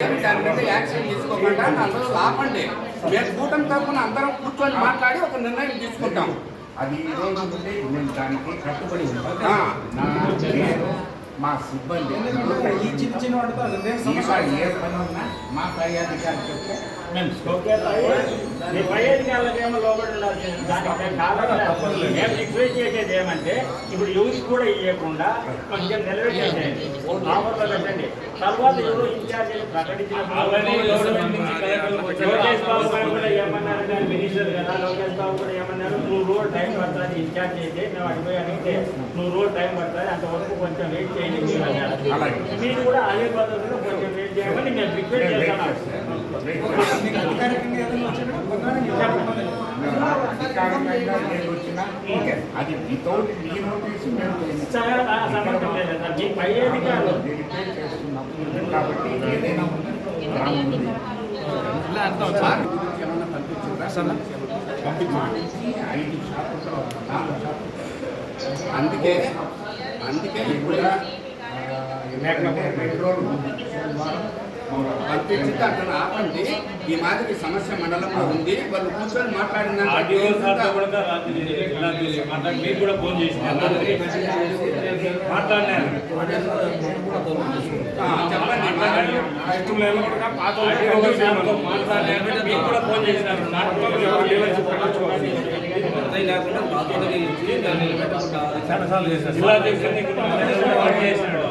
దాని మీద యాక్షన్ తీసుకోకుండా నాలుగు రోజులు ఆపండి మేము కూటమి తరఫున అందరం కూర్చొని మాట్లాడి ఒక నిర్ణయం తీసుకుంటాం. అది ఈ రోజు నుండి నేను దానికి కట్టుబడి ఉంటాను. ఆ. నా పేరు మా సిబ్బంది. సమస్య ఏ పని ఉన్నా మా పై చెప్తే మేము మీ పై అధికారులకు ఏమో మేము మేము రిక్వెస్ట్ చేసేది ఏమంటే ఇప్పుడు యూత్ కూడా ఇవ్వకుండా కొంచెం నిలబెట్టేసేయండి ఆఫర్లో పెట్టండి. తర్వాత ఎవరు ఇన్ఛార్జ్ ప్రకటించినప్పుడు బాబు కూడా ఏమన్నారు నువ్వు రోజు టైం పడుతుంది ఇన్ఛార్జ్ అయితే మేము అడిపోయి అడిగితే నువ్వు రోజు టైం పడుతుంది అంతవరకు కొంచెం వెయిట్ చేయండి మీరు అన్నారు. మీరు కూడా అదే పద్ధతిలో కొంచెం వెయిట్ చేయమని మేము రిక్వెస్ట్ నేను చేస్తున్నాం చేస్తాను. అది వితౌట్ మీ నోటీస్ మేము కాబట్టి ఏదైనా సార్ ఐదు నాలుగు అందుకే అందుకే ఇప్పుడు పెట్రోల్ అతను ఆపండి. ఈ మాదిరి సమస్య మండలంలో ఉంది. వాళ్ళు కూర్చొని ఆర్టీఓ సార్తో మాట్లాడిన కూడా మీకు కూడా ఫోన్ చెప్పండి. ఆర్టీఓ చేసినారు. జిల్లా అధ్యక్షుడిని చేసినాడు